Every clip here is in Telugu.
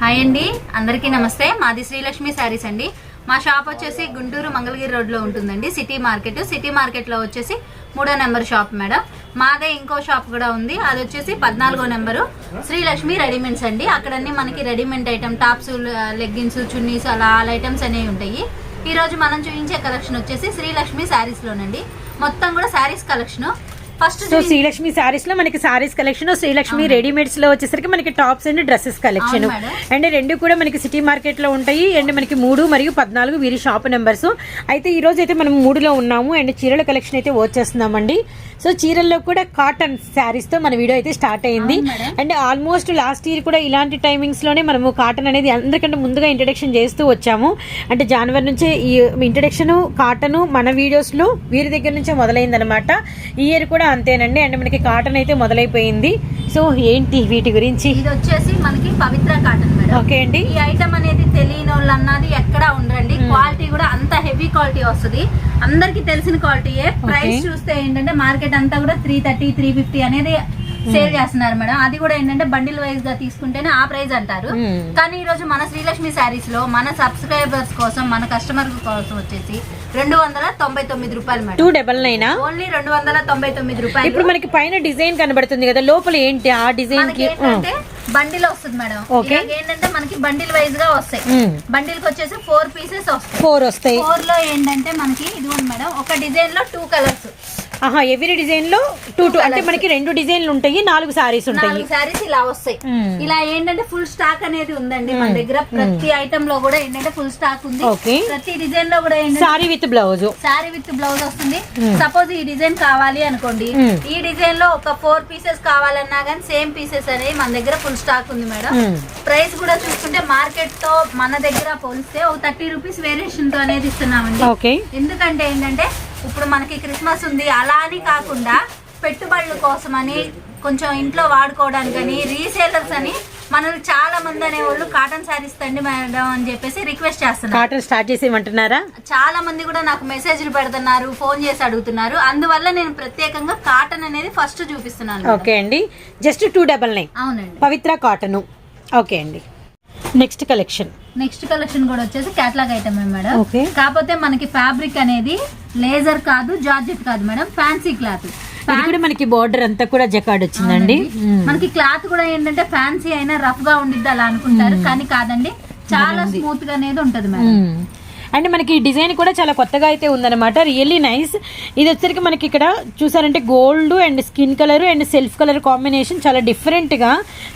హాయ్ అండి అందరికీ నమస్తే. మాది శ్రీలక్ష్మి శారీస్ అండి. మా షాప్ వచ్చేసి గుంటూరు మంగళగిరి రోడ్లో ఉంటుందండి. City market. సిటీ మార్కెట్లో వచ్చేసి మూడో నెంబర్ షాప్ మేడం. మాదే ఇంకో షాప్ కూడా ఉంది. అది వచ్చేసి పద్నాలుగో నెంబరు. శ్రీలక్ష్మి రెడీమేడ్స్ అండి. అక్కడన్నీ మనకి readymade item tops leggings chunnis అలా ఆల్ ఐటమ్స్ అనేవి ఉంటాయి. ఈరోజు మనం చూపించే కలెక్షన్ వచ్చేసి శ్రీలక్ష్మి శారీస్లోనండి. మొత్తం కూడా saris collection. First so Srilakshmi సారీస్లో మనకి సారీస్ కలెక్షన్ శ్రీలక్ష్మి రెడీమేడ్స్లో వచ్చేసరికి మనకి tops and dresses collection. And రెండు కూడా మనకి సిటీ మార్కెట్లో ఉంటాయి. అండ్ మనకి మూడు మరియు పద్నాలుగు వీరి షాప్ నెంబర్స్ అయితే ఈ రోజు అయితే మనం మూడులో ఉన్నాము. అండ్ చీరల కలెక్షన్ అయితే వచ్చేస్తున్నామండి. సో చీరల్లో కూడా కాటన్ శారీస్తో మన వీడియో అయితే స్టార్ట్ అయింది. అండ్ ఆల్మోస్ట్ లాస్ట్ ఇయర్ కూడా ఇలాంటి టైమింగ్స్లోనే మనము కాటన్ అనేది అందరికంటే ముందుగా ఇంట్రడక్షన్ చేస్తూ వచ్చాము. అంటే జనవరి నుంచే ఈ ఇంట్రడక్షన్ కాటన్ మన వీడియోస్లో వీరి దగ్గర నుంచే మొదలైంది అనమాట ఈ ఇయర్ కూడా అంతేనండి. అండ్ మనకి కాటన్ అయితే మొదలైపోయింది. సో ఏంటి వీటి గురించి? ఇది వచ్చేసి మనకి పవిత్ర కాటన్ మేడం ఓకే అండి. ఈ ఐటమ్ అనేది తెలియని వాళ్ళు అన్నది ఎక్కడ ఉండరండి. క్వాలిటీ కూడా అంత హెవీ క్వాలిటీ వస్తుంది. అందరికి తెలిసిన క్వాలిటీయే ప్రైస్ చూస్తే ఏంటంటే మార్కెట్ అంతా కూడా త్రీ థర్టీ త్రీ ఫిఫ్టీ అనేది సేల్ చేస్తున్నారు మేడం అది కూడా ఏంటంటే బండిల్ వైజ్గా తీసుకుంటేనే ఆ ప్రైస్ అంటారు. కానీ ఈ రోజు మన శ్రీలక్ష్మి శారీస్లో మన సబ్స్క్రైబర్స్ కోసం మన కస్టమర్ కోసం వచ్చేసి రెండు వందల తొంభై తొమ్మిది రూపాయలు టూ డబల్ నైనా ఓన్లీ రెండు వందల తొంభై తొమ్మిది రూపాయలు. ఇప్పుడు మనకి పైన డిజైన్ కనబడుతుంది కదా లోపల ఏంటి? ఆ డిజైన్కి ఏంటంటే బండిల్ వస్తుంది మేడం. ఇలాగ ఏంటంటే మనకి బండిల్ వైజ్గా వస్తాయి. బండిల్కి వచ్చేసి ఫోర్ పీసెస్ వస్తాయి. ఫోర్ వస్తాయి. ఫోర్లో ఏంటంటే మనకి ఇది ఉంది మేడం ఒక డిజైన్లో టూ కలర్స్ ఆహా ఎవ్రీ డిజైన్లో టూ టూ అంటే మనకి రెండు డిజైన్లు ఉంటాయి నాలుగు సారీస్ ఉంటాయి. సారీస్ ఇలా వస్తాయి. మ్మ్. ఇలా ఏంటంటే ఫుల్ స్టాక్ అనేది ఉందండి మన దగ్గర. ప్రతి ఐటమ్లో కూడా ఏంటంటే ఫుల్ స్టాక్ ఉంది. ప్రతి డిజైన్లో కూడా sari with blouse sari with blouse వస్తుంది. సపోజ్ ఈ డిజైన్ కావాలి అనుకోండి. ఈ డిజైన్లో ఒక ఫోర్ పీసెస్ కావాలన్నా కానీ సేమ్ పీసెస్ అనేవి మన దగ్గర ఫుల్ స్టాక్ ఉంది మేడం. ప్రైస్ కూడా చూసుకుంటే మార్కెట్తో మన దగ్గర పోలిస్తే ఒక థర్టీ రూపీస్ వేరియేషన్తో అనేది ఇస్తున్నామండి. ఎందుకంటే ఏంటంటే ఇప్పుడు మనకి క్రిస్మస్ ఉంది. అలా అని కాకుండా పెట్టుబడుల కోసమని కొంచెం ఇంట్లో వాడుకోవడానికని రీసేలర్స్ అని మనల్ని చాలా మంది అనేవాళ్ళు కాటన్ శారీస్ తండి మేడం అని చెప్పేసి రిక్వెస్ట్ చేస్తున్నారు. కాటన్ స్టార్ట్ చేసేయమంటున్నారా చాలా మంది కూడా నాకు మెసేజ్లు పెడుతున్నారు ఫోన్ చేసి అడుగుతున్నారు. అందువల్ల నేను ప్రత్యేకంగా కాటన్ అనేది ఫస్ట్ చూపిస్తున్నాను ఓకే అండి. Just two double nine. అవునండి. పవిత్ర కాటన్. ఓకే అండి. Next collection. నెక్స్ట్ కలెక్షన్ కూడా వచ్చేసి క్యాట్లాగ్ ఐటమ్ మేడం. కాకపోతే మనకి ఫ్యాబ్రిక్ అనేది లేజర్ కాదు జార్జెట్ కాదు మేడం ఫ్యాన్సీ క్లాత్ కూడా మనకి బార్డర్ అంతా కూడా జకాడ్ వచ్చిందండి. మనకి క్లాత్ కూడా ఏంటంటే ఫ్యాన్సీ అయినా రఫ్గా ఉండిద్ది అలా అనుకుంటారు కానీ కాదండి చాలా స్మూత్గా అనేది ఉంటది మేడం. అండ్ మనకి డిజైన్ కూడా చాలా కొత్తగా అయితే ఉందన్నమాట. రియల్లీ నైస్ ఇది వచ్చరికి మనకి ఇక్కడ చూసారంటే gold and skin colour and self colour combination చాలా డిఫరెంట్గా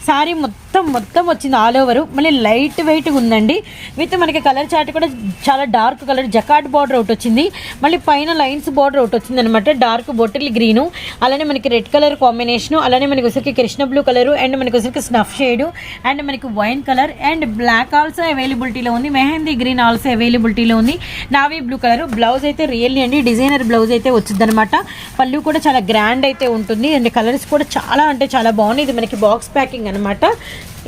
సారీ మొత్తం మొత్తం వచ్చింది ఆల్ ఓవర్ మళ్ళీ లైట్ వెయిట్ ఉందండి. విత్ మనకి కలర్ చార్ట్ కూడా చాలా డార్క్ కలర్ జకాట్ బార్డర్ ఒకటి వచ్చింది. మళ్ళీ పైన లైన్స్ బార్డర్ ఒకటి వచ్చింది అనమాట డార్క్ బొటిల్ గ్రీను అలానే మనకి రెడ్ కలర్ కాంబినేషన్ అలానే మనకి వచ్చరికి కృష్ణ బ్లూ కలర్ అండ్ మనకి వచ్చరికి స్నఫ్ షేడ్ అండ్ మనకి wine colour and black also అవైలబిలిటీలో ఉంది. మెహందీ గ్రీన్ ఆల్సో అవైలబిలిటీలో ఉంది. Navy blue colour. బ్లౌజ్ అయితే రియల్లీ అండి. డిజైనర్ బ్లౌజ్ అయితే వచ్చింది అనమాట పళ్ళు కూడా చాలా గ్రాండ్ అయితే ఉంటుంది. అండ్ కలర్స్ కూడా చాలా అంటే చాలా బాగున్నాయి. ఇది మనకి బాక్స్ ప్యాకింగ్ అనమాట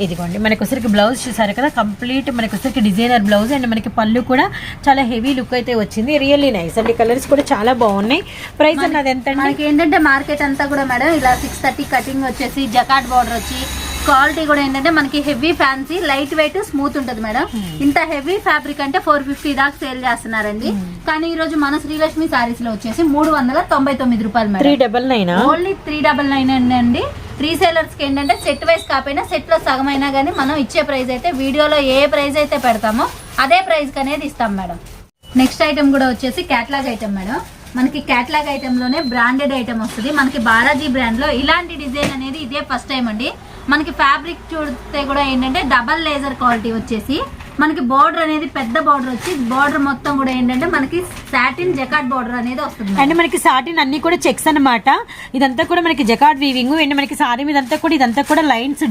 ఇదిగోండి మనకి వచ్చరికి బ్లౌజ్ చూసారు కదా? కంప్లీట్ మనకి వచ్చరికి డిజైనర్ బ్లౌజ్ అండ్ మనకి పళ్ళు కూడా చాలా హెవీ లుక్ అయితే వచ్చింది. రియల్లీ నైస్ అండి కలర్స్ కూడా చాలా బాగున్నాయి. ప్రైస్ అన్నది ఎంత మనకి ఏంటంటే మార్కెట్ అంతా కూడా మేడం ఇలా సిక్స్ థర్టీ కటింగ్ వచ్చేసి జకాట్ బార్డర్ వచ్చి క్వాలిటీ కూడా ఏంటంటే మనకి heavy fancy light weight smooth ఉంటది మేడం. ఇంత హెవీ ఫ్యాబ్రిక్ అంటే ఫోర్ ఫిఫ్టీ దాకా సేల్ చేస్తున్నారండి. కానీ ఈ రోజు మన శ్రీలక్ష్మి సారీస్లో వచ్చేసి మూడు వందల తొంభై తొమ్మిది రూపాయలు త్రీ డబల్ నైనా ఓన్లీ త్రీ డబల్ నైన్ అండి. రీసేలర్స్కి ఏంటంటే సెట్ వైస్ కాకపోయినా సెట్లో సగం అయినా కానీ మనం ఇచ్చే ప్రైస్ అయితే వీడియోలో ఏ ప్రైస్ అయితే పెడతామో అదే ప్రైస్కి అనేది ఇస్తాం మేడం. నెక్స్ట్ ఐటమ్ కూడా వచ్చేసి క్యాట్లాగ్ ఐటమ్ మేడం. మనకి క్యాట్లాగ్ ఐటెంలోనే బ్రాండెడ్ ఐటమ్ వస్తుంది. మనకి బాలాజీ బ్రాండ్లో ఇలాంటి డిజైన్ అనేది ఇదే ఫస్ట్ టైం అండి. మనకి ఫ్యాబ్రిక్ చూస్తే కూడా ఏంటంటే డబల్ లేజర్ క్వాలిటీ వచ్చేసి మనకి బార్డర్ అనేది పెద్ద బార్డర్ వచ్చి బార్డర్ మొత్తం కూడా ఏంటంటే మనకి సాటిన్ జకాట్ బార్డర్ అనేది వస్తుంది అండ్ మనకి సాటిన్ అన్ని కూడా చెక్స్ అన్నమాట. ఇదంతా కూడా మనకి జకాట్ వీవింగ్ అండ్ మనకి సారీ మీద అంతా కూడా ఇదంతా కూడా లైన్స్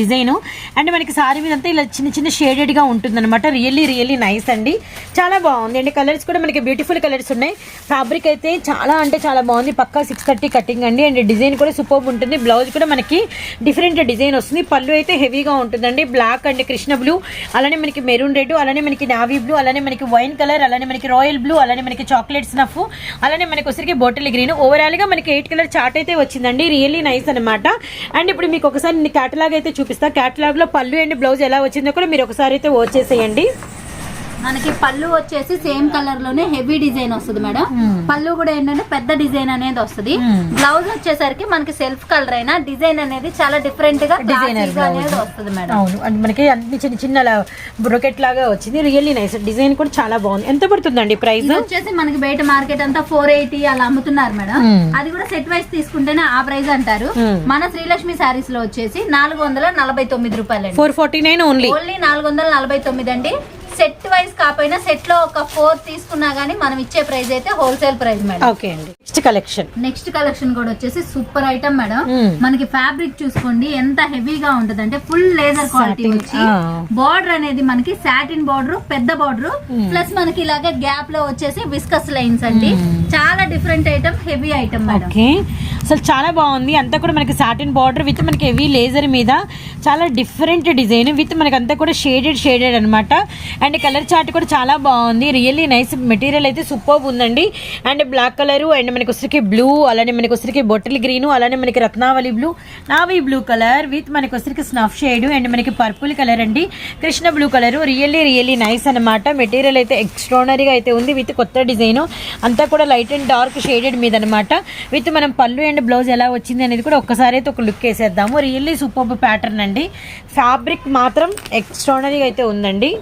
డిజైన్ అండ్ మనకి సారీ మీద అంతా ఇలా చిన్న చిన్న షేడెడ్గా ఉంటుంది అనమాట రియల్లీ రియల్లీ నైస్ అండి. చాలా బాగుంది. అండి కలర్స్ కూడా మనకి బ్యూటిఫుల్ కలర్స్ ఉన్నాయి. ఫ్యాబ్రిక్ అయితే చాలా అంటే చాలా బాగుంది. పక్కా సిక్స్ థర్టీ కటింగ్ అండి. అండ్ డిజైన్ కూడా సూపర్ ఉంటుంది. బ్లౌజ్ కూడా మనకి డిఫరెంట్ డిజైన్ వస్తుంది. పళ్ళు అయితే హెవీగా ఉంటుందండి. బ్లాక్ అండ్ కృష్ణ బ్లూ అలానే మనకి మెరూన్ రెడ్ అలానే మనకి నావీ బ్లూ అలానే మనకి వైన్ కలర్ అలానే మనకి రాయల్ బ్లూ అలానే మనకి చాక్లెట్ స్నఫ్ అలానే మనకి వచ్చరికి బోటల్ గ్రీన్ ఓవరాల్గా మనకి ఎయిట్ కలర్ చార్ట్ అయితే వచ్చిందండి. రియల్లీ నైస్ అనమాట అండ్ ఇప్పుడు మీకు ఒకసారి నేను క్యాటలాగ్ అయితే చూపిస్తా. క్యాటలాగ్లో పళ్ళు అండ్ బ్లౌజ్ ఎలా వచ్చిందో కూడా మీరు ఒకసారి అయితే వచ్చేసేయండి మనకి పళ్ళు వచ్చేసి సేమ్ కలర్లోనే హెవీ డిజైన్ వస్తుంది మేడం. పళ్ళు కూడా ఏంటంటే పెద్ద డిజైన్ అనేది వస్తుంది. Hmm. బ్లౌజ్ వచ్చేసరికి మనకి సెల్ఫ్ కలర్ అయినా డిజైన్ అనేది చాలా డిఫరెంట్గా డిజైనర్గా అనేది వస్తుంది మేడం. అవును. మనకి అన్ని చిన్న చిన్న బ్రొకెట్ లాగా వచ్చింది. రియల్లీ నైస్ డిజైన్ కూడా చాలా బాగుంది. ఎంత పడుతుందండి ప్రైస్ వచ్చేసి మనకి బయట మార్కెట్ అంతా ఫోర్ ఎయిటీ అలా అమ్ముతున్నారు మేడం. Hmm. అది కూడా సెట్ వైస్ తీసుకుంటేనే ఆ ప్రైస్ అంటారు. Hmm. మన శ్రీలక్ష్మి సారీస్లో వచ్చేసి నాలుగు వందల నలభై తొమ్మిది రూపాయలు four forty nine only only నాలుగు వందల నలభై తొమ్మిది అండి. సెట్ వైస్ కాకపోయినా సెట్లో ఒక ఫోర్ తీసుకున్నా గానీ మనం ఇచ్చే ప్రైస్ అయితే హోల్సేల్ ప్రైస్ మేడం ఓకే అండి. నెక్స్ట్ కలెక్షన్ నెక్స్ట్ కలెక్షన్ కూడా వచ్చేసి సూపర్ ఐటమ్ మేడం Hmm. మనకి ఫ్యాబ్రిక్ చూసుకోండి ఎంత హెవీగా ఉంటది అంటే ఫుల్ లేజర్ క్వాలిటీ వచ్చి. బార్డర్ అనేది మనకి సాటిన్ బార్డర్ పెద్ద బార్డర్ Hmm. ప్లస్ మనకి ఇలాగే గ్యాప్లో వచ్చేసి విస్కస్ లైన్స్ అండి. Hmm. చాలా different item heavy item madam అసలు చాలా బాగుంది. అంతా కూడా మనకి సాటిన్ బార్డర్ విత్ మనకి హెవీ లేజర్ మీద చాలా డిఫరెంట్ డిజైన్ విత్ మనకి అంతా కూడా షేడెడ్ షేడెడ్ అనమాట అండ్ అండ్ కలర్ చార్ట్ కూడా చాలా బాగుంది. రియల్లీ నైస్ మెటీరియల్ అయితే సూపర్ ఉందండి. అండ్ బ్లాక్ కలర్ అండ్ మనకి వచ్చరికి బ్లూ అలానే మనకి వచ్చరికి బొట్టల్ గ్రీన్ అలానే మనకి Ratnavali blue navy blue colour with మనకి వచ్చరికి స్నఫ్ షేడ్ అండ్ మనకి పర్పుల్ కలర్ అండి. Krishna blue colour. Really really nice అనమాట మెటీరియల్ అయితే ఎక్స్ట్రానరీగా అయితే ఉంది విత్ కొత్త డిజైన్ అంతా కూడా లైట్ అండ్ డార్క్ షేడెడ్ మీద అనమాట విత్ మనం పళ్ళు అండ్ బ్లౌజ్ ఎలా వచ్చింది అనేది కూడా ఒక్కసారి అయితే ఒక లుక్ వేసేద్దాము. రియల్లీ సూపర్ ప్యాటర్న్ అండి. ఫ్యాబ్రిక్ మాత్రం ఎక్స్ట్రానరీగా అయితే ఉందండి.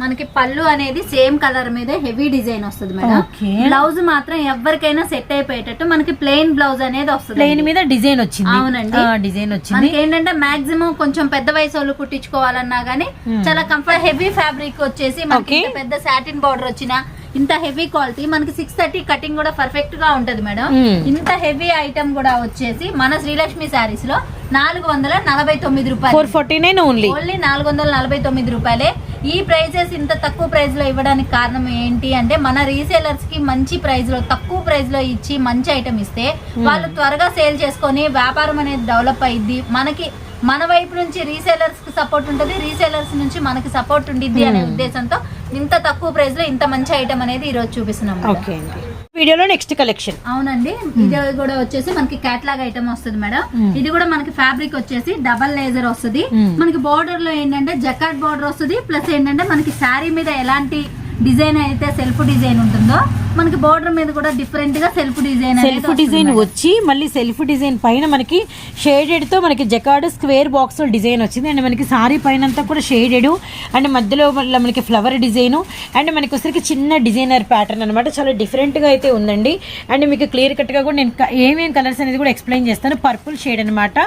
మనకి పళ్ళు అనేది సేమ్ కలర్ మీద హెవీ డిజైన్ వస్తుంది మేడం. బ్లౌజ్ మాత్రం ఎవరికైనా సెట్ అయిపోయేటట్టు మనకి ప్లెయిన్ బ్లౌజ్ అనేది వస్తుంది. ప్లెయిన్ మీద డిజైన్ వచ్చింది. అవునండి. డిజైన్ వచ్చింది. ఏంటంటే మాక్సిమం కొంచెం పెద్ద వయసు వాళ్ళు కుట్టించుకోవాలన్నా గానీ చాలా కంఫర్ట్ హెవీ ఫ్యాబ్రిక్ వచ్చేసి మనకి పెద్ద సాటిన్ బార్డర్ వచ్చిన ఇంత హెవీ క్వాలిటీ. మనకి సిక్స్ థర్టీ కటింగ్ కూడా పర్ఫెక్ట్గా ఉంటది మేడం. ఇంత హెవీ ఐటమ్ కూడా వచ్చేసి మన శ్రీలక్ష్మి శారీస్లో నాలుగు వందల నలభై తొమ్మిది రూపాయలు. Four forty nine only only నాలుగు వందల నలభై తొమ్మిది రూపాయలే. ఈ ప్రైజెస్ ఇంత తక్కువ ప్రైస్లో ఇవ్వడానికి కారణం ఏంటి అంటే మన రీసేలర్స్కి మంచి ప్రైస్లో తక్కువ ప్రైస్లో ఇచ్చి మంచి ఐటమ్ ఇస్తే వాళ్ళు త్వరగా సేల్ చేసుకొని వ్యాపారం అనేది డెవలప్ అయ్యిద్ది మనకి మన వైపు నుంచి రీసేలర్స్కి సపోర్ట్ ఉంటుంది రీసేలర్స్ నుంచి మనకి సపోర్ట్ ఉండిద్ది అనే ఉద్దేశంతో ఇంత తక్కువ ప్రైస్లో ఇంత మంచి ఐటమ్ అనేది ఈ రోజు చూపిస్తున్నాం మేడం. ఓకే అండి. వీడియోలో నెక్స్ట్ కలెక్షన్ అవునండి. ఇది కూడా వచ్చేసి మనకి క్యాట్లాగ్ ఐటమ్ వస్తుంది మేడం. ఇది కూడా మనకి ఫ్యాబ్రిక్ వచ్చేసి డబల్ లేజర్ వస్తుంది. Hmm. మనకి బార్డర్లో ఏంటంటే జకాట్ బార్డర్ వస్తుంది. ప్లస్ ఏంటంటే మనకి శారీ మీద ఎలాంటి డిజైన్ అయితే సెల్ఫ్ డిజైన్ ఉంటుందో మనకి బార్డర్ మీద కూడా డిఫరెంట్గా సెల్ఫ్ డిజైన్ సెల్ఫ్ డిజైన్ వచ్చి మళ్ళీ సెల్ఫ్ డిజైన్ పైన మనకి షేడెడ్తో మనకి జకార్డ్ స్క్వేర్ బాక్స్ డిజైన్ వచ్చింది. అండ్ మనకి సారీ పైన అంతా కూడా షేడెడ్ అండ్ మధ్యలో మళ్ళీ మనకి ఫ్లవర్ డిజైన్ అండ్ మనకి వచ్చరికి చిన్న డిజైనర్ ప్యాటర్న్ అనమాట చాలా డిఫరెంట్గా అయితే ఉందండి. అండ్ మీకు క్లియర్ కట్గా కూడా నేను క- ఏమేం కలర్స్ అనేది కూడా ఎక్స్ప్లెయిన్ చేస్తాను. పర్పుల్ షేడ్ అనమాట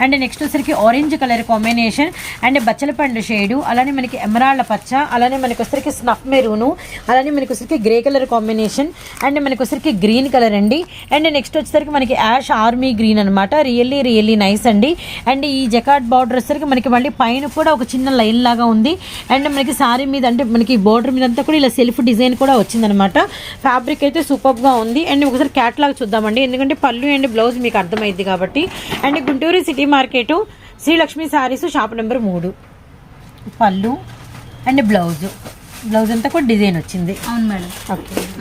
అండ్ నెక్స్ట్ వచ్చరికి ఆరెంజ్ కలర్ కాంబినేషన్ అండ్ బచ్చల పండు షేడు అలానే మనకి ఎమరాళ్ళ పచ్చ. అలానే మనకి వచ్చరికి స్నఫ్ మెరూను అలానే మనకి వచ్చరికి గ్రే కలర్ కాంబినేషన్ అండ్ మనకి వచ్చరికి గ్రీన్ కలర్ అండి. అండ్ నెక్స్ట్ వచ్చేసరికి మనకి యాష్ ఆర్మీ గ్రీన్ అనమాట రియల్లీ రియల్లీ నైస్ అండి. అండ్ ఈ జకాట్ బార్డర్ వచ్చేసరికి మనకి మళ్ళీ పైన కూడా ఒక చిన్న లైన్ లాగా ఉంది. అండ్ మనకి సారీ మీద అంటే మనకి బోర్డర్ మీద అంతా కూడా ఇలా సెల్ఫ్ డిజైన్ కూడా వచ్చిందనమాట ఫ్యాబ్రిక్ అయితే సూపర్గా ఉంది. అండ్ ఒకసారి క్యాట్లాగ్ చూద్దామండి. ఎందుకంటే పళ్ళు అండ్ బ్లౌజ్ మీకు అర్థమైంది కాబట్టి. And Guntur city market Srilakshmi saris shop number మూడు. పళ్ళు అండ్ బ్లౌజు. బ్లౌజ్ అంతా కూడా డిజైన్ వచ్చింది. అవును మేడం.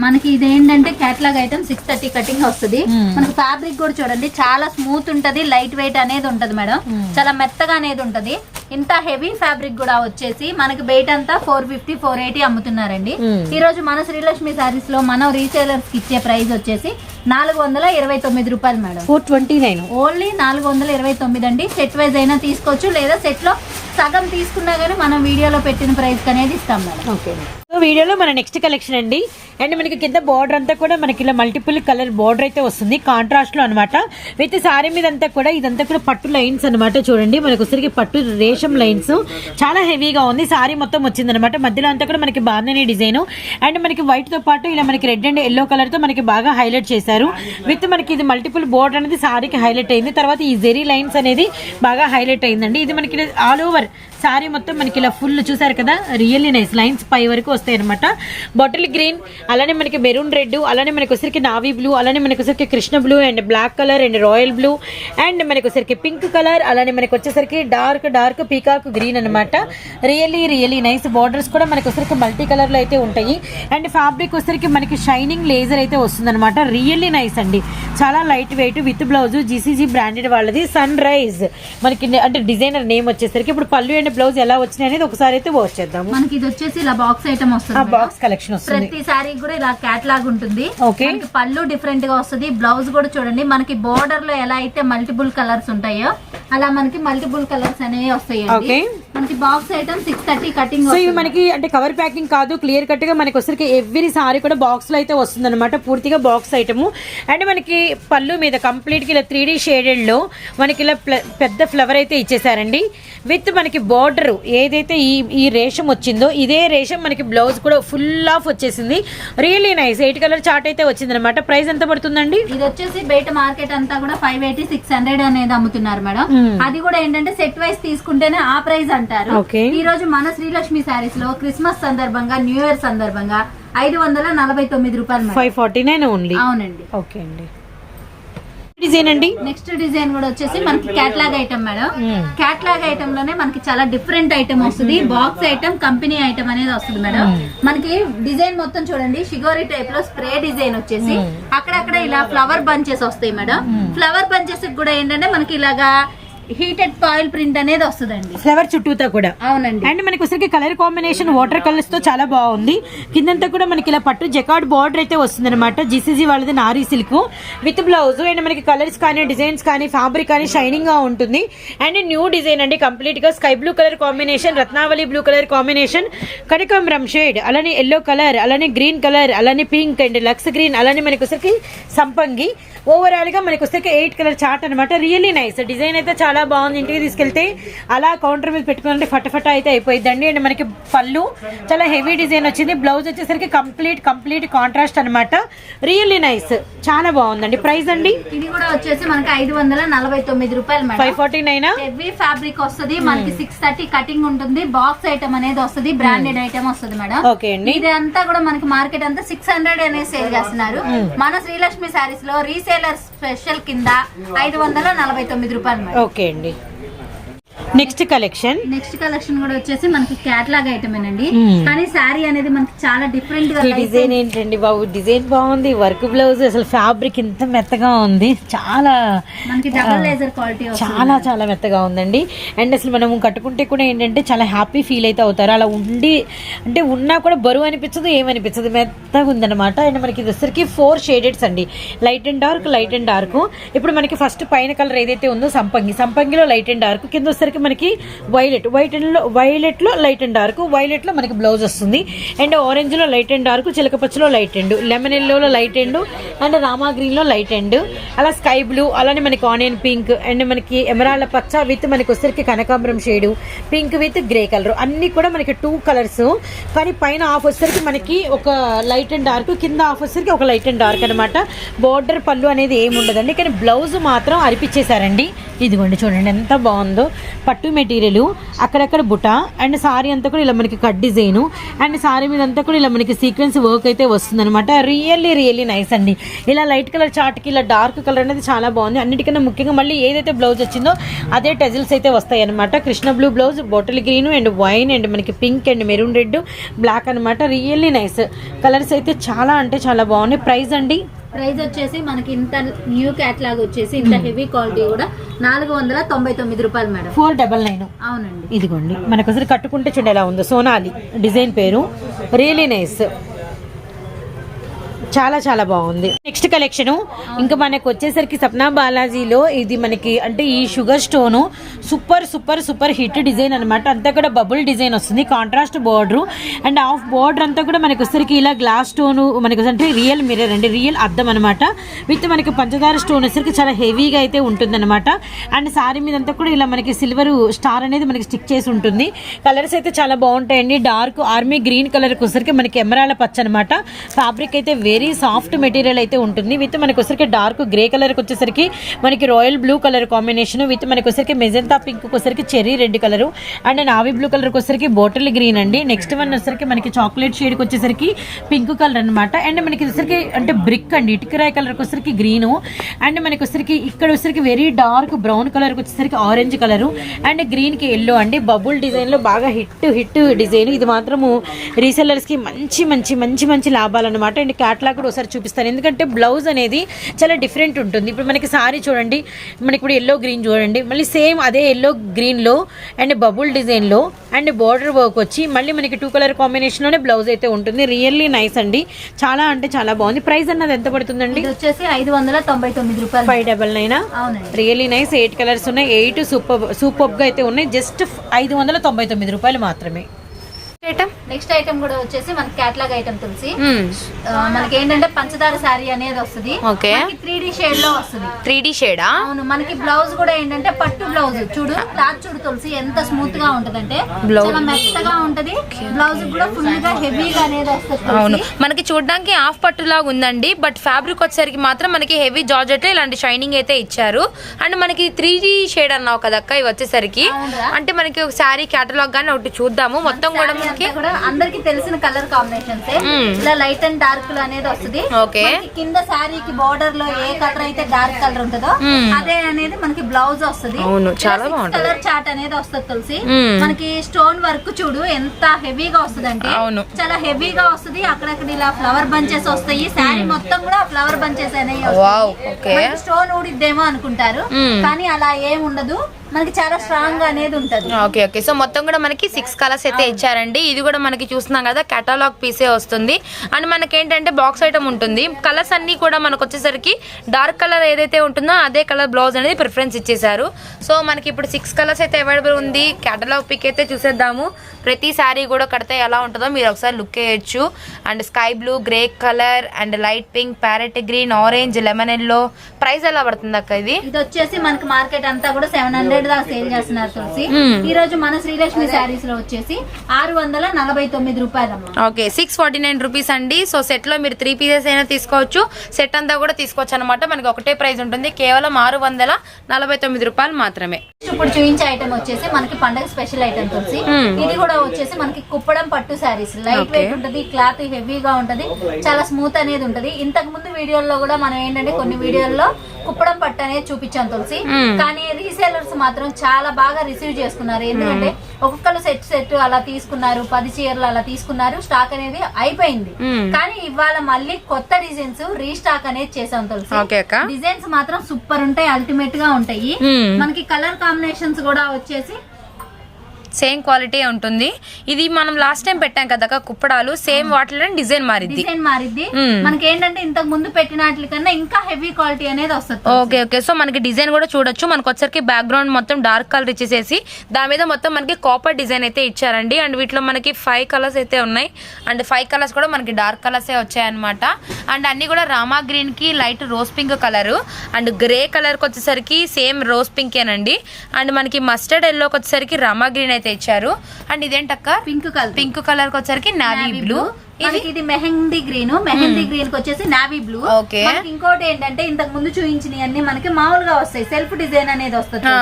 మనకి ఇది ఏంటంటే catalogue item six thirty cutting వస్తుంది. మనకి ఫ్యాబ్రిక్ కూడా చూడండి చాలా స్మూత్ ఉంటది లైట్ వెయిట్ అనేది ఉంటది మేడం. చాలా మెత్తగా అనేది ఉంటది. ఇంత హెవీ ఫ్యాబ్రిక్ కూడా వచ్చేసి మనకి బయట అంతా ఫోర్ ఫిఫ్టీ ఫోర్ ఎయిటీ అమ్ముతున్నారండి. ఈ రోజు మన శ్రీలక్ష్మి సారీస్లో మనం రీసేలర్స్కి ఇచ్చే ప్రైస్ వచ్చేసి నాలుగు వందల ఇరవై తొమ్మిది రూపాయలు madam. Four twenty nine only నాలుగు వందల ఇరవై తొమ్మిది అండి. సెట్ వైజ్ అయినా తీసుకోవచ్చు లేదా సెట్లో సగం తీసుకున్నా కానీ మనం వీడియోలో పెట్టిన ప్రైస్ అనేది ఇస్తాం మేడం. ఓకే. వీడియోలో మన నెక్స్ట్ కలెక్షన్ అండి. అండ్ మనకి కింద బార్డర్ అంతా కూడా మనకి ఇలా మల్టిపుల్ కలర్ బార్డర్ అయితే వస్తుంది. కాంట్రాస్ట్లో అనమాట విత్ సారీ మీద అంతా కూడా ఇదంతా కూడా పట్టు లైన్స్ అన్నమాట చూడండి. మనకు వచ్చరికి పట్టు రేషం లైన్స్ చాలా హెవీగా ఉంది. సారీ మొత్తం వచ్చింది అనమాట మధ్యలో అంతా కూడా మనకి బాగుందని డిజైన్ అండ్ మనకి వైట్తో పాటు ఇలా మనకి రెడ్ అండ్ ఎల్లో కలర్తో మనకి బాగా హైలైట్ చేశారు. విత్ మనకి ఇది మల్టిపుల్ బోర్డర్ అనేది సారీకి హైలైట్ అయింది. తర్వాత ఈ జెరీ లైన్స్ అనేది బాగా హైలైట్ అయిందండి. ఇది మనకి ఆల్ ఓవర్ శారీ మొత్తం మనకి ఇలా ఫుల్ చూసారు కదా? రియల్లీ నైస్ లైన్స్ పై వరకు వస్తాయి అనమాట బాటిల్ గ్రీన్ అలానే మనకి మెరూన్ రెడ్ అలానే మనకి వచ్చరికి నావీ బ్లూ అలానే మనకి వచ్చరికి Krishna blue and black colour and royal blue and మనకి వచ్చరికి పింక్ కలర్ అలానే మనకి వచ్చేసరికి డార్క్ డార్క్ పీకాక్ గ్రీన్ అనమాట రియలీ రియలీ నైస్ బార్డర్స్ కూడా మనకి వచ్చరికి మల్టీ కలర్లో అయితే ఉంటాయి. అండ్ ఫ్యాబ్రిక్ వచ్చరికి మనకి షైనింగ్ లేజర్ అయితే వస్తుంది అనమాట రియల్లీ నైస్ అండి. చాలా light weight with blouse GCG branded వాళ్ళది. సన్ రైజ్ మనకి అంటే డిజైనర్ నేమ్ వచ్చేసరికి ఇప్పుడు పళ్ళు అండ్ బ్లౌజ్ ఎలా వచ్చినాయి అనేది ఒకసారి అయితే వాష్ చేద్దాము. మనకి ఇది వచ్చేసి ఇలా బాక్స్ ఐటమ్ వస్తుంది బాక్స్ కలెక్షన్ వస్తుంది. ప్రతి సారీ కూడా ఇలా క్యాట్లాగ్ ఉంటుంది. మనకి పళ్ళు డిఫరెంట్గా వస్తుంది. బ్లౌజ్ కూడా చూడండి. మనకి బోర్డర్లో ఎలా అయితే మల్టిపుల్ కలర్స్ ఉంటాయో అలా మనకి మల్టిపుల్ కలర్స్ అనేవి వస్తాయి. మనకి box item six thirty cutting so ఇవి మనకి అంటే కవర్ ప్యాకింగ్ కాదు క్లియర్ కట్గా మనకి వచ్చరికి ఎవ్రీ సారీ కూడా బాక్స్లో అయితే వస్తుంది అనమాట పూర్తిగా బాక్స్ ఐటమ్ అండ్ మనకి పళ్ళు మీద కంప్లీట్గా ఇలా త్రీ డీ షేడెడ్లో మనకి ఇలా పెద్ద ఫ్లవర్ అయితే ఇచ్చేసారండి. విత్ మనకి బార్డర్ ఏదైతే ఈ ఈ రేషం వచ్చిందో ఇదే రేషం మనకి బ్లౌజ్ కూడా ఫుల్ ఆఫ్ వచ్చేసింది. Really nice eight colour chart అయితే వచ్చింది అనమాట ప్రైస్ ఎంత పడుతుందండి? ఇది వచ్చేసి బయట మార్కెట్ అంతా కూడా ఫైవ్ ఎయిటీ సిక్స్ హండ్రెడ్ అనేది అమ్ముతున్నారు మేడం. అది కూడా ఏంటంటే సెట్ వైస్ తీసుకుంటేనే ఆ ప్రైస్ అంటారు. ఈ రోజు మన శ్రీలక్ష్మి శారీస్లో క్రిస్మస్ సందర్భంగా న్యూ ఇయర్ సందర్భంగా ఐదు వందల నలభై తొమ్మిది రూపాయలు. ఫైవ్ ఫార్టీ నైన్ ఓన్లీ అవునండి. ఓకే అండి. డిజైన్ అండి? నెక్స్ట్ డిజైన్ కూడా వచ్చేసి మనకి క్యాట్లాగ్ ఐటమ్ మేడం. క్యాట్లాగ్ ఐటమ్లోనే మనకి చాలా డిఫరెంట్ ఐటమ్ వస్తుంది. బాక్స్ ఐటమ్ కంపెనీ ఐటమ్ అనేది వస్తుంది మేడం. మనకి డిజైన్ మొత్తం చూడండి షిగోరి టైప్లో స్ప్రే డిజైన్ వచ్చేసి అక్కడక్కడ ఇలా ఫ్లవర్ బంచెస్ వస్తాయి మేడం. ఫ్లవర్ బంచెస్ కూడా ఏంటంటే మనకి ఇలాగా హీటెడ్ పాయిల్ ప్రింట్ అనేది వస్తుందండి. ఫ్లవర్ చుట్టూతా కూడా. అవునండి. అండ్ మనకి వచ్చరికి కలర్ కాంబినేషన్ వాటర్ కలర్స్తో చాలా బాగుంది. కిందంతా కూడా మనకి ఇలా పట్టు జకాడ్ బార్డర్ అయితే వస్తుంది అనమాట జీసీజీ వాళ్ళది Nari silk with blouse and మనకి కలర్స్ కానీ డిజైన్స్ కానీ ఫ్యాబ్రిక్ కానీ షైనింగ్గా ఉంటుంది. అండ్ న్యూ డిజైన్ అండి కంప్లీట్గా sky blue colour combination Ratnavali blue colour combination కనకాంబరం షేడ్ అలానే ఎల్లో కలర్ అలానే గ్రీన్ కలర్ అలానే పింక్ అండ్ లక్స్ గ్రీన్ అలానే మనకి వచ్చరికి సంపంగి. ఓవరాల్గా మనకి వచ్చరికి ఎయిట్ కలర్ చార్ట్ అనమాట రియల్లీ నైస్ డిజైన్ అయితే చాలా బాగుంది. ఇంటికి తీసుకెళ్తే అలా కౌంటర్ మీద పెట్టుకుంటే ఫటఫట అయితే అయిపోయిందండి అండ్ మనకి పళ్ళు చాలా హెవీ డిజైన్ వచ్చింది. బ్లౌజ్ వచ్చేసరికి కంప్లీట్ కంప్లీట్ కాంట్రాస్ట్ అనమాట రియల్లీ నైస్ చాలా బాగుందండి. ప్రైస్ అండి? ఇది కూడా వచ్చేసి మనకి ఐదు వందల నలభై తొమ్మిది రూపాయలు ఫైవ్ ఫార్టీ నైనా హెవీ ఫ్యాబ్రిక్ వస్తుంది. మనకి సిక్స్ థర్టీ కటింగ్ ఉంటుంది. బాక్స్ ఐటమ్ అనేది వస్తుంది. బ్రాండెడ్ ఐటమ్ వస్తుంది మేడం. ఓకే అండి. ఇది అంతా కూడా మనకి మార్కెట్ అంతా సిక్స్ హండ్రెడ్ అనేది సేల్ చేస్తున్నారు. మన శ్రీలక్ష్మి శారీస్లో రీసేలర్ స్పెషల్ కింద ఐదు వందల నలభై తొమ్మిది రూపాయలు ఓకే అండి. నెక్స్ట్ కలెక్షన్ నెక్స్ట్ కలెక్షన్ కూడా వచ్చేసి మనకి క్యాట్లాగ్ ఐటమేనండి Hmm. కానీ శారీ అనేది మనకి చాలా డిఫరెంట్గా డిజైన్ ఏంటండి బాబు? డిజైన్ బాగుంది. వర్క్ బ్లౌజ్ అసలు ఫ్యాబ్రిక్ ఇంత మెత్తగా ఉంది. చాలా మనకి డబుల్ లేజర్ క్వాలిటీ చాలా చాలా మెత్తగా ఉందండి. అండ్ అసలు మనం కట్టుకుంటే కూడా ఏంటంటే చాలా హ్యాపీ ఫీల్ అయితే అవుతారు. అలా ఉండి అంటే ఉన్నా కూడా బరువు అనిపించదు ఏమనిపించదు మెత్తగా ఉందన్నమాట. అండ్ మనకి ఇది వచ్చరికి ఫోర్ షేడెడ్స్ అండి. Light and dark light and dark ఇప్పుడు మనకి ఫస్ట్ పైన కలర్ ఏదైతే ఉందో సంపంగి. సంపంగిలో లైట్ అండ్ డార్క్ కింద వచ్చరికి మనకి వైలెట్. వైట్ అండ్ వైలెట్లో లైట్ అండ్ డార్క్ వైలెట్లో మనకి బ్లౌజ్ వస్తుంది. అండ్ ఆరెంజ్లో లైట్ అండ్ డార్క్ చిలక పచ్చలో లైట్ అండ్ లెమన్ ఎల్లోలో లైట్ అండ్ అండ్ రామా గ్రీన్లో లైట్ అండ్ అలా స్కై బ్లూ అలానే మనకి ఆనియన్ పింక్ అండ్ మనకి ఎమరాళ్ళ పచ్చ విత్ మనకి వచ్చరికి కనకాంబరం shade pink with grey colour అన్ని కూడా మనకి టూ కలర్స్ కానీ పైన ఆఫ్ వచ్చేసరికి మనకి ఒక లైట్ అండ్ డార్క్ కింద ఆఫ్ వచ్చేసరికి ఒక లైట్ అండ్ డార్క్ అనమాట బోర్డర్ పళ్ళు అనేది ఏమి ఉండదండి. కానీ బ్లౌజ్ మాత్రం అరిపించేశారండి ఇదిగోండి చూడండి ఎంత బాగుందో. పట్టు మెటీరియల్ అక్కడక్కడ బుట అండ్ సారీ అంతా కూడా ఇలా మనకి కట్ డిజైన్ అండ్ సారీ మీద అంతా కూడా ఇలా మనకి సీక్వెన్స్ వర్క్ అయితే వస్తుంది అనమాట రియల్లీ రియల్లీ నైస్ అండి. ఇలా లైట్ కలర్ చాట్కి ఇలా డార్క్ కలర్ అనేది చాలా బాగుంది. అన్నిటికన్నా ముఖ్యంగా మళ్ళీ ఏదైతే బ్లౌజ్ వచ్చిందో అదే టెజిల్స్ అయితే వస్తాయి అనమాట Krishna blue blouse bottle green and wine and మనకి pink and maroon red black అనమాట రియల్లీ నైస్ కలర్స్ అయితే చాలా అంటే చాలా బాగున్నాయి. ప్రైస్ అండి ప్రైస్ వచ్చేసి మనకి ఇంత న్యూ క్యాట్లాగ్ వచ్చేసి ఇంత హెవీ క్వాలిటీ కూడా నాలుగు వందల తొంభై తొమ్మిది రూపాయలు మేడం. ఫోర్ డబల్ నైన్ అవునండి. ఇదిగోండి. మనకు అసలు కట్టుకుంటే చూడండి ఎలా ఉందో. సోనాలి డిజైన్ పేరు. రియలీ నైస్ చాలా చాలా బాగుంది. నెక్స్ట్ కలెక్షన్ ఇంకా మనకు వచ్చేసరికి సప్నా బాలాజీలో ఇది మనకి అంటే ఈ sugar stone super super super hit design అనమాట అంతా కూడా బబుల్ డిజైన్ వస్తుంది. Contrast border and half border అంతా కూడా మనకి వచ్చేసరికి ఇలా గ్లాస్ స్టోన్ మనకి అంటే రియల్ మిర్రర్ అండి రియల్ అద్దం అనమాట విత్ మనకి పంచదార స్టోన్ వచ్చేసరికి చాలా హెవీగా అయితే ఉంటుంది అనమాట అండ్ సారీ మీద అంతా కూడా ఇలా మనకి సిల్వర్ స్టార్ అనేది మనకి స్టిక్ చేసి ఉంటుంది. కలర్స్ అయితే చాలా బాగుంటాయండి. డార్క్ ఆర్మీ గ్రీన్ కలర్ వచ్చేసరికి మనకి ఎమరాల పచ్చ అనమాట ఫ్యాబ్రిక్ అయితే వెరీ వెరీ సాఫ్ట్ మెటీరియల్ అయితే ఉంటుంది. విత్ మనకి వచ్చరికి డార్క్ గ్రే కలర్కి వచ్చేసరికి మనకి royal blue colour combination with మనకి వచ్చరికి మెజంతా పింక్ వచ్చరికి cherry red colour and navy blue కలర్కి వచ్చరికి బాటిల్ గ్రీన్ అండి. నెక్స్ట్ వన్ వచ్చరికి మనకి చాక్లెట్ షేడ్కి వచ్చేసరికి పింక్ కలర్ అనమాట అండ్ మనకి వచ్చరికి అంటే బ్రిక్ అండి ఇటుకరాయ కలర్కి వచ్చరికి గ్రీను అండ్ మనకి వచ్చరికి ఇక్కడ వచ్చరికి వెరీ డార్క్ బ్రౌన్ కలర్కి వచ్చేసరికి ఆరెంజ్ కలరు అండ్ గ్రీన్కి ఎల్లో అండి. బబుల్ డిజైన్లో బాగా హిట్ హిట్ డిజైన్. ఇది మాత్రము రీసెల్లర్స్కి మంచి మంచి మంచి మంచి లాభాలు అనమాట అండ్ క్యాట్లాగ్ కూడా ఒకసారి చూపిస్తాను. ఎందుకంటే బ్లౌజ్ అనేది చాలా డిఫరెంట్ ఉంటుంది. ఇప్పుడు మనకి సారీ చూడండి మనకి ఇప్పుడు ఎల్లో గ్రీన్ చూడండి మళ్ళీ సేమ్ అదే ఎల్లో గ్రీన్లో అండ్ బబుల్ డిజైన్లో అండ్ బార్డర్ వర్క్ వచ్చి మళ్ళీ మనకి టూ కలర్ కాంబినేషన్లోనే బ్లౌజ్ అయితే ఉంటుంది. రియల్లీ నైస్ అండి. చాలా అంటే చాలా బాగుంది. ప్రైస్ అన్నది ఎంత పడుతుందండి? వచ్చేసి ఐదు వందల తొంభై తొమ్మిది రూపాయలు. ఫైవ్ డబల్ నైనా? Really nice. ఎయిట్ కలర్స్ ఉన్నాయి. ఎయిట్ సూపర్ సూపర్గా అయితే ఉన్నాయి. జస్ట్ ఐదు వందల తొంభై తొమ్మిది రూపాయలు మాత్రమే. ఐటమ్ నెక్స్ట్ ఐటమ్ కూడా వచ్చేసి మనకి క్యాట్లాగ్ ఐటమ్ తులసి. ఆ, మనకి ఏంటంటే పంచదార శారీ అనేది వస్తుంది. ఓకే. త్రీ డి షేడ్లో వస్తుంది. త్రీ డి షేడా అవును మనకి బ్లౌజ్ కూడా ఏంటంటే పట్టు బ్లౌజ్ చూడు క్లాత్ చూడు తులసి ఎంత స్మూత్గా ఉంటదంటే. చాలా మెత్తగా ఉంటది. బ్లౌజ్ కూడా ఫుల్గా హెవీగా అనేది వస్తుంది అవును. మనకి చూడడానికి హాఫ్ పట్టులాగా ఉందండి. బట్ ఫ్యాబ్రిక్ వచ్చేసరికి మాత్రం మనకి హెవీ జార్జెట్ ఇలాంటి షైనింగ్ అయితే ఇచ్చారు. అండ్ మనకి త్రీ డి షేడ్ అన్నావు కదా అక్క ఇవి వచ్చేసరికి. అంటే మనకి ఒక శారీ కేటలాగ్ గానీ ఒకటి చూద్దాము. మొత్తం కూడా మనకి కూడా అందరికి తెలిసిన కలర్ కాంబినేషన్స్ మ్మ్. ఇలా లైట్ అండ్ డార్క్ అనేది వస్తుంది ఓకే. కింద శారీకి బార్డర్లో ఏ కలర్ అయితే డార్క్ కలర్ ఉంటుందో. అదే అనేది మనకి బ్లౌజ్ వస్తుంది. కలర్ చాట్ అనేది వస్తుంది తులసి. మనకి స్టోన్ వర్క్ చూడు ఎంత హెవీగా వస్తుంది అంటే. చాలా హెవీగా వస్తుంది అక్కడక్కడ ఇలా ఫ్లవర్ బంచెస్ వస్తాయి శారీ మొత్తం కూడా ఫ్లవర్ బంచెస్ అనేవి స్టోన్ ఊడిద్దేమో అనుకుంటారు. కానీ అలా ఏం ఉండదు మనకి చాలా స్ట్రాంగ్ అనేది ఉంటది. Okay okay. సో మొత్తం కూడా మనకి సిక్స్ కలర్స్ అయితే ఇచ్చారండి. ఇది కూడా మనకి చూస్తున్నాం కదా కేటలాగ్ పీసే వస్తుంది. అండ్ మనకి ఏంటంటే బాక్స్ ఐటమ్ ఉంటుంది. కలర్స్ అన్ని కూడా మనకు వచ్చేసరికి డార్క్ కలర్ ఏదైతే ఉంటుందో అదే కలర్ బ్లౌజ్ అనేది ప్రిఫరెన్స్ ఇచ్చేసారు సో మనకి ఇప్పుడు సిక్స్ కలర్స్ అయితే అవైలబుల్ ఉంది. కేటలాగ్ పిక్ అయితే చూసేద్దాము. ప్రతి శారీ కూడా కడితే ఎలా ఉంటుందో మీరు ఒకసారి లుక్ వేయచ్చు and sky blue grey colour and light pink parrot green orange lemon yellow price ఎలా పడుతుంది అక్క ఇది? ఇది వచ్చేసి మనకి మార్కెట్ అంతా కూడా సెవెన్ హండ్రెడ్ దాకా సేల్ చేస్తున్నారు తులసి. మ్మ్. ఈ రోజు మన శ్రీలక్ష్మి శారీస్లో వచ్చేసి ఆరు వందల నలభై తొమ్మిది రూపాయలమ్మా okay six forty nine rupees అండి. సో సెట్లో మీరు త్రీ పీసెస్ అయినా తీసుకోవచ్చు. సెట్ అంతా కూడా తీసుకోవచ్చు అనమాట మనకి ఒకటే ప్రైస్ ఉంటుంది. కేవలం ఆరు వందల నలభై తొమ్మిది రూపాయలు మాత్రమే. ఇప్పుడు చూపించే ఐటమ్ వచ్చేసి మనకి పండగ స్పెషల్ ఐటమ్ తులసి. మ్మ్. ఇది కూడా వచ్చేసి మనకి కుప్పడం పట్టు శారీస్ లైట్ వెయిట్ ఉంటది క్లాత్ హెవీగా ఉంటది చాలా స్మూత్ అనేది ఉంటది. ఇంతకు ముందు వీడియోల్లో కూడా మనం ఏంటంటే కొన్ని వీడియోల్లో కుప్పడం పట్టు అనేది చూపించాం తులసి. మ్మ్. కానీ రీసేలర్స్ మాత్రం చాలా బాగా రిసీవ్ చేసుకున్నారు. ఎందుకంటే ఒక్కొక్కరు సెట్ సెట్ అలా తీసుకున్నారు పది చీరలు అలా తీసుకున్నారు స్టాక్ అనేది అయిపోయింది. కానీ ఇవాళ మళ్ళీ కొత్త డిజైన్స్ రీస్టాక్ అనేది చేసాం తులసి. డిజైన్స్ మాత్రం సూపర్ ఉంటాయి అల్టిమేట్గా ఉంటాయి. మనకి కలర్ కాంబినేషన్స్ కూడా వచ్చేసి సేమ్ క్వాలిటీ ఉంటుంది. ఇది మనం లాస్ట్ టైం పెట్టాం కదా కుప్పడాలు సేమ్ వాటిలో డిజైన్ మారిద్ది. డిజైన్ మారిద్ది. మ్మ్. మనకి ఏంటంటే ఇంతకు ముందు పెట్టిన కన్నా ఇంకా హెవీ క్వాలిటీ అనేది వస్తుంది ఓకే ఓకే. సో మనకి డిజైన్ కూడా చూడొచ్చు. మనకు వచ్చరికి బ్యాక్గ్రౌండ్ మొత్తం డార్క్ కలర్ ఇచ్చేసేసి దాని మీద మొత్తం మనకి కాపర్ డిజైన్ అయితే ఇచ్చారండి. అండ్ వీటిలో మనకి ఫైవ్ కలర్స్ అయితే ఉన్నాయి. అండ్ ఫైవ్ కలర్స్ కూడా మనకి డార్క్ కలర్స్ వచ్చాయన్నమాట. అండ్ అన్ని కూడా రామా గ్రీన్కి light rose pink colour. And grey కలర్కి వచ్చేసరికి సేమ్ రోజ్ పింక్ ఏనండి అండ్ మనకి మస్టర్డ్ ఎల్లోకి వచ్చేసరికి రామా గ్రీన్ అయితే ఇచ్చారు అండ్ ఇదేంటక్క? పింక్ కలర్ పింక్ కలర్కి వచ్చేసరికి నావీ బ్లూ ఇది? మెహందీ గ్రీన్. మెహందీ గ్రీన్కి వచ్చేసి నావీ బ్లూ ఓకే. ఇంకోటి ఏంటంటే ఇంతకు ముందు చూపించినవి అన్ని మనకి మామూలుగా వస్తాయి. సెల్ఫ్ డిజైన్ అనేది వస్తుంది.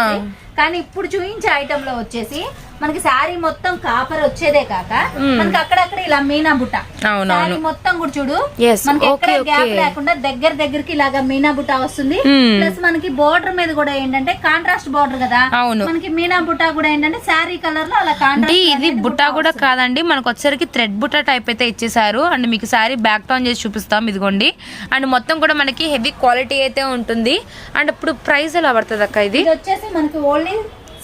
కానీ ఇప్పుడు చూపించే ఐటమ్లో వచ్చేసి మనకి శారీ మొత్తం కాపర్ వచ్చేదే కాక మనకి అక్కడక్కడ ఇలా మీనా బుట్ట. శారీ మొత్తం కూడా చూడు. మనకి ఎక్కడ గ్యాప్. లేకుండా దగ్గర దగ్గరికి ఇలాగా మీనా బుట్ట వస్తుంది. ప్లస్ మనకి బోర్డర్ మీద కూడా ఏంటంటే కాంట్రాస్ట్ బోర్డర్ కదా. అవును. మనకి మీనా బుట్ట కూడా ఏంటంటే శారీ కలర్లో అలా కాంట్రాస్ట్ ఇది బుట్ట కూడా కాదండి. మనకు వచ్చరికి థ్రెడ్ బుట్ట టైప్ అయితే ఇచ్చేసారు అండ్ మీకు సారీ బ్యాక్ టౌన్ చేసి చూపిస్తాం ఇదిగోండి. అండ్ మొత్తం కూడా మనకి హెవీ క్వాలిటీ అయితే ఉంటుంది. అండ్ ఇప్పుడు ప్రైస్ ఎలా పడుతుంది అక్క ఇది? వచ్చేసి మనకి only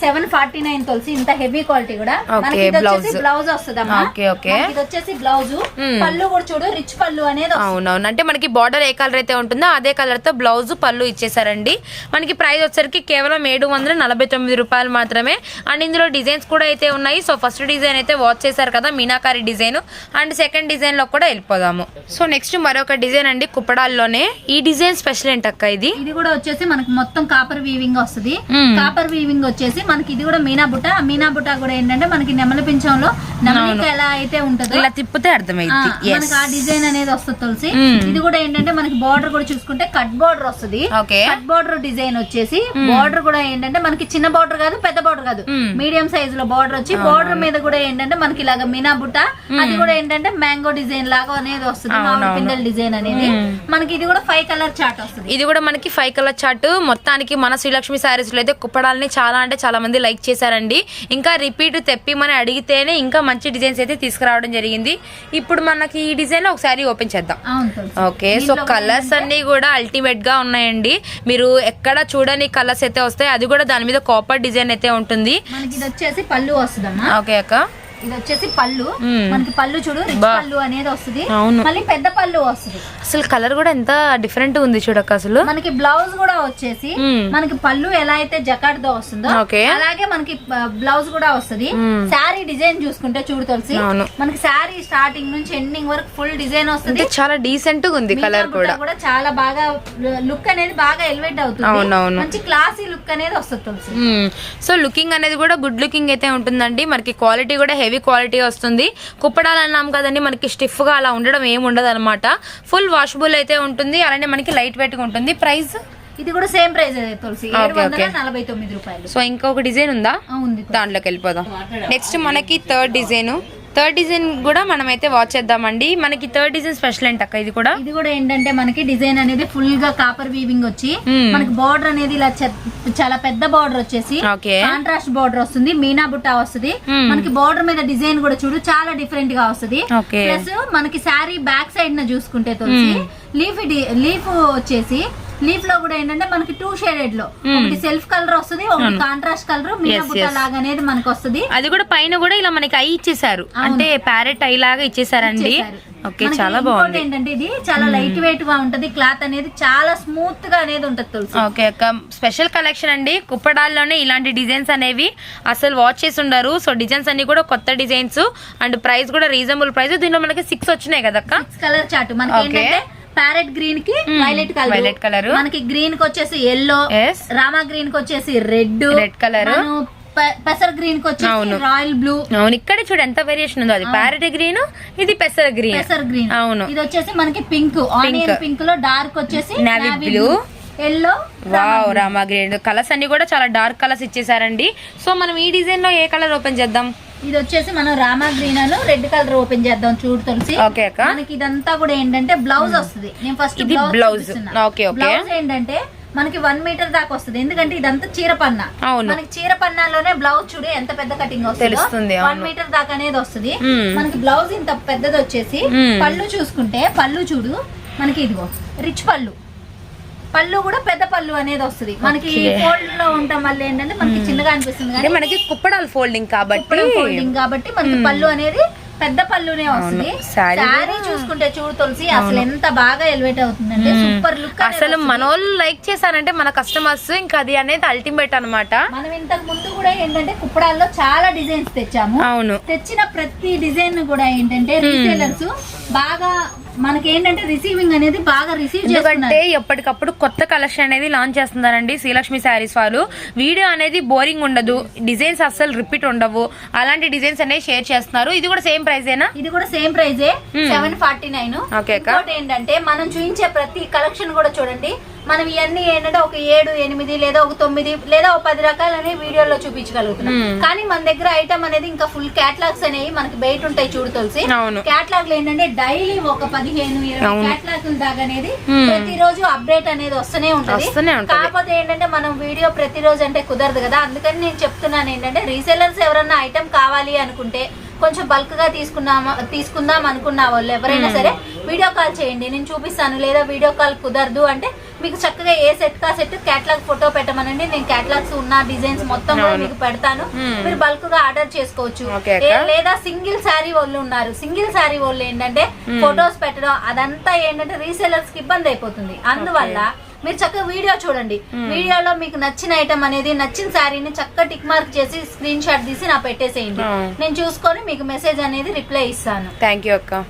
seven forty nine Tulasi ఇంత హెవీ క్వాలిటీ కూడా. Okay, మనకి ఇది వచ్చేసి blouse. బ్లౌజ్ వస్తుందమ్మా. ఇది వచ్చేసి బ్లౌజ్ Hmm. పళ్ళు కూడా చూడు రిచ్ పళ్ళు అనేది. అవునవును. అంటే మనకి బార్డర్ ఏ కలర్ అయితే ఉంటుందో అదే కలర్తో బ్లౌజ్ పళ్ళు ఇచ్చేసారండి. మనకి ప్రైస్ వచ్చరికి కేవలం ఏడు వందల నలభై తొమ్మిది రూపాయలు మాత్రమే. అండ్ ఇందులో డిజైన్స్ కూడా అయితే ఉన్నాయి. సో ఫస్ట్ డిజైన్ అయితే వాచ్ చేశారు కదా మీనాకారి డిజైన్ అండ్ సెకండ్ డిజైన్లో కూడా వెళ్ళిపోదాము. సో నెక్స్ట్ మరొక డిజైన్ అండి కుప్పడాల్లోనే. ఈ డిజైన్ స్పెషల్ ఏంటక్క ఇది? ఇది కూడా వచ్చేసి మనకి మొత్తం కాపర్ వీవింగ్ వస్తుంది. కాపర్ వీవింగ్ వచ్చేసి మనకి ఇది కూడా మీనా బుట్ట. మీనా బుట్ట కూడా ఏంటంటే మనకి నెమలి పింఛంలో నెమలిక ఎలా అయితే ఉంటుందో ఇలా తిప్పితే అర్థమైంది మనకి ఆ డిజైన్ అనేది వస్తుంది తులసి. ఇది కూడా ఏంటంటే మనకి బార్డర్ కూడా చూసుకుంటే కట్ బార్డర్ వస్తుంది. కట్ బార్డర్ డిజైన్ వచ్చేసి బార్డర్ కూడా ఏంటంటే మనకి చిన్న బార్డర్ కాదు పెద్ద బార్డర్ కాదు. మీడియం సైజ్లో బార్డర్ వచ్చి బార్డర్ మీద కూడా ఏంటంటే మనకి ఇలాగ మీనా బుట్ట. అది కూడా ఏంటంటే మ్యాంగో డిజైన్ లాగా అనేది వస్తుంది మామిడి పిందెల డిజైన్ అనేది. మనకి ఇది కూడా ఫైవ్ కలర్ చార్ట్ వస్తుంది. ఇది కూడా మనకి ఫైవ్ కలర్ చార్ట్ మొత్తానికి మన శ్రీలక్ష్మి శారీస్లో అయితే కుప్పడాలని చాలా అంటే చాలా మంది లైక్ చేశారండి. ఇంకా రిపీట్ తెప్పిమని అడిగితేనే ఇంకా మంచి డిజైన్స్ అయితే తీసుకురావడం జరిగింది. ఇప్పుడు మనకి ఈ డిజైన్ ఒక శారీ ఓపెన్ చేద్దాం. ఓకే సో కలర్స్ అన్ని కూడా అల్టిమేట్గా ఉన్నాయండి. మీరు ఎక్కడ చూడని కలర్స్ అయితే వస్తాయి. అది కూడా దాని మీద కాపర్ డిజైన్ అయితే ఉంటుంది. మనకి ఇది వచ్చేసి పళ్ళు వస్తుందమ్మా. ఓకే అక్క. ఇది వచ్చేసి పళ్ళు. మనకి పళ్ళు చూడు రిచ్. పళ్ళు అనేది వస్తుంది. మళ్ళీ పెద్ద పళ్ళు వస్తుంది అసలు కలర్ కూడా ఎంత డిఫరెంట్ ఉంది చూడక్క అసలు మనకి బ్లౌజ్ కూడా వచ్చేసి. మనకి పళ్ళు ఎలా అయితే జకాట్తో వస్తుందో. అలాగే మనకి బ్లౌజ్ కూడా వస్తుంది. శారీ డిజైన్ చూసుకుంటే చూడు తులసి. మనకి శారీ స్టార్టింగ్ నుంచి ఎండింగ్ వరకు ఫుల్ డిజైన్ వస్తుంది చాలా డీసెంట్గా ఉంది కలర్ కూడా కూడా చాలా బాగా లుక్ అనేది బాగా ఎలివేట్ అవుతుంది. మంచి క్లాసీ లుక్ అనేది వస్తుంది తులసి సో లుకింగ్ అనేది కూడా గుడ్ లుకింగ్ అయితే ఉంటుందండి మనకి క్వాలిటీ కూడా హెవీ క్వాలిటీ వస్తుంది. కుప్పడాలు అన్నాం కదండి మనకి స్టిఫ్గా అలా ఉండడం ఏమి ఉండదు అనమాట ఫుల్ వాషబుల్ అయితే ఉంటుంది అలానే మనకి లైట్ వెయిట్గా ఉంటుంది. ప్రైస్? ఇది కూడా సేమ్ ప్రైస్ తులసి. నలభై తొమ్మిది రూపాయలు. సో ఇంకొక డిజైన్ ఉందా. దాంట్లోకి వెళ్ళిపోదాం. నెక్స్ట్ మనకి థర్డ్ డిజైన్. థర్డ్ డిజైన్ కూడా మనమైతే వాచ్ చేద్దామండి. మనకి థర్డ్ డిజైన్ స్పెషల్ ఏంటక్క ఇది కూడా? ఇది కూడా ఏంటంటే మనకి డిజైన్ అనేది ఫుల్గా కాపర్ వీవింగ్ వచ్చి. మనకి బార్డర్ అనేది ఇలా చాలా పెద్ద బార్డర్ వచ్చేసి కాంట్రాస్ట్ బార్డర్ వస్తుంది మీనా బుట్ట వస్తుంది. మనకి బార్డర్ మీద డిజైన్ కూడా చూడు చాలా డిఫరెంట్గా వస్తుంది. ప్లస్ మనకి శారీ బ్యాక్ సైడ్ న చూసుకుంటే తులసి లీఫ్ లీఫ్ వచ్చేసి లీఫ్లో కూడా ఏంటంటే మనకి టూ షేడెడ్లో. ఒకటి సెల్ఫ్ కలర్ వస్తుంది ఒకటి కాంట్రాస్ట్ కలర్ మీనా బుట్ట. లాగా అనేది మనకి వస్తుంది అది కూడా పైన కూడా ఇలా మనకి ఐ ఇచ్చేసారు అంటే ప్యారెట్ ఐ లాగా ఇచ్చేసారండి. ఓకే చాలా బాగుంది. ఏంటంటే ఇది చాలా లైట్ వెయిట్గా ఉంటది క్లాత్ అనేది చాలా స్మూత్గా అనేది ఉంటది తులసి? ఓకే అక్క స్పెషల్ కలెక్షన్ అండి. కుప్పడాల్లోనే ఇలాంటి డిజైన్స్ అనేవి అసలు వాచ్ చేసి ఉండరు. సో డిజైన్స్ అన్ని కూడా కొత్త డిజైన్స్ అండ్ ప్రైస్ కూడా రీజనబుల్ ప్రైస్ దీనిలో మనకి సిక్స్ వచ్చినాయి కదక్క? కలర్ చార్ట్ మనకి. ఏంటంటే ప్యారెట్ గ్రీన్కి వైలెట్ కలర్. violet colour. మనకి గ్రీన్కి వచ్చేసి ఎల్లో రామా గ్రీన్కి వచ్చేసి రెడ్ Red colour. పెసర్ గ్రీన్కి వచ్చేసి. Royal blue. అవును ఇక్కడే చూడు ఎంత వేరియేషన్ ఉందో అది. ప్యారెట్ గ్రీన్ ఇది పెసర గ్రీన్. పెసర్ గ్రీన్. అవును. ఇది వచ్చేసి మనకి పింక్ ఆనియన్ పింక్లో డార్క్ వచ్చేసి Navy blue. Yellow wow Rama green colours అన్ని కూడా చాలా డార్క్ కలర్స్ ఇచ్చేసారండి సో మనం ఈ డిజైన్లో ఏ కలర్ ఓపెన్ చేద్దాం? ఇది వచ్చేసి మనం Rama green red colour open చేద్దాం చూడు తులసి. ఓకే అక్క. మనకి ఇదంతా కూడా ఏంటంటే బ్లౌజ్ వస్తుంది. నేను ఫస్ట్ ఇది okay. బ్లౌజ్. ఏంటంటే మనకి వన్ మీటర్ దాకా వస్తుంది. ఎందుకంటే ఇదంతా చీర పన్నా. అవును. మనకి చీర పన్నాలోనే బ్లౌజ్ చూడు ఎంత పెద్ద కటింగ్ వస్తుంది. వన్. మీటర్ దాకా అనేది వస్తుంది. మనకి బ్లౌజ్ ఇంత పెద్దది వచ్చేసి. పళ్ళు చూసుకుంటే పళ్ళు చూడు మనకి ఇదిగో రిచ్ పళ్ళు. పళ్ళు కూడా పెద్ద పళ్ళు అనేది వస్తుంది. మనకి. ఫోల్డ్లో ఉండటం వల్ల ఏంటంటే మనకి చిన్నగా అనిపిస్తుంది కానీ మనకి కుప్పడాలు ఫోల్డింగ్ కాబట్టి ఫోల్డింగ్ కాబట్టి మనకి పళ్ళు అనేది పెద్ద పళ్ళునే వస్తుంది. శారీ చూసుకుంటే చూడు తులసి అసలు ఎంత బాగా ఎలివేట్ అవుతుందంటే సూపర్ లుక్ అసలు మన వాళ్ళు లైక్ చేశారంటే మన కస్టమర్స్ ఇంకా అది అనేది అల్టిమేట్ అన్నమాట. మనం ఇంతకు ముందు కూడా ఏంటంటే కుప్పడాల్లో చాలా డిజైన్స్ తెచ్చాము. అవును. తెచ్చిన ప్రతి డిజైన్ కూడా ఏంటంటే రీసేలర్స్ బాగా మనకి ఏంటంటే రిసీవింగ్ అనేది బాగా రిసీవ్ ఎందుకంటే ఎప్పటికప్పుడు కొత్త కలెక్షన్ అనేది లాంచ్ చేస్తున్నారండి శ్రీలక్ష్మి శారీస్ వాళ్ళు. వీడియో అనేది బోరింగ్ ఉండదు డిజైన్స్ అస్సలు రిపీట్ ఉండవు. అలాంటి డిజైన్స్ అనేవి షేర్ చేస్తున్నారు. ఇది కూడా సేమ్ ప్రైజేనా ఇది కూడా సేమ్ ప్రైజే సెవెన్ ఫార్టీ నైన్ ఏంటంటే మనం చూపించే ప్రతి కలెక్షన్ కూడా చూడండి. మనం ఇవన్నీ ఏంటంటే ఒక ఏడు ఎనిమిది లేదా ఒక తొమ్మిది లేదా ఒక పది రకాలని వీడియోలో చూపించగలుగుతున్నాం. కానీ మన దగ్గర ఐటమ్ అనేది ఇంకా ఫుల్ క్యాటలాగ్స్ అనేవి మనకి బయట ఉంటాయి చూడు తులసి. క్యాటలాగ్ ఏంటంటే డైలీ ఒక పదిహేను ఇరవై క్యాటలాగ్ దాకా అనేది ప్రతిరోజు అప్డేట్ అనేది వస్తూనే ఉంటది. కాకపోతే ఏంటంటే మనం వీడియో ప్రతిరోజు అంటే కుదరదు కదా. అందుకని నేను చెప్తున్నాను ఏంటంటే రీసెలర్స్ ఎవరన్నా ఐటమ్ కావాలి అనుకుంటే కొంచెం బల్క్గా తీసుకున్నాం తీసుకుందాం అనుకున్న వాళ్ళు ఎవరైనా సరే వీడియో కాల్ చేయండి. నేను చూపిస్తాను. లేదా వీడియో కాల్ కుదరదు అంటే మీకు చక్కగా ఏ సెట్ కా సెట్ క్యాటలాగ్ ఫోటో పెట్టమనండి. నేను క్యాటలాగ్స్ ఉన్న డిజైన్స్ మొత్తం కూడా మీకు పెడతాను. మీరు బల్క్గా ఆర్డర్ చేసుకోవచ్చు. లేదా సింగిల్ శారీ వాళ్ళు ఉన్నారు. సింగిల్ శారీ వాళ్ళు ఏంటంటే ఫొటోస్ పెట్టడం అదంతా ఏంటంటే రీసెలర్స్కి ఇబ్బంది అయిపోతుంది. అందువల్ల మీరు చక్కగా వీడియో చూడండి. వీడియోలో మీకు నచ్చిన ఐటమ్ అనేది నచ్చిన శారీని చక్కగా టిక్ మార్క్ చేసి స్క్రీన్ షాట్ తీసి నా పెట్టేసేయండి. నేను చూసుకొని మీకు మెసేజ్ అనేది రిప్లై ఇస్తాను. థ్యాంక్ యూ అక్క.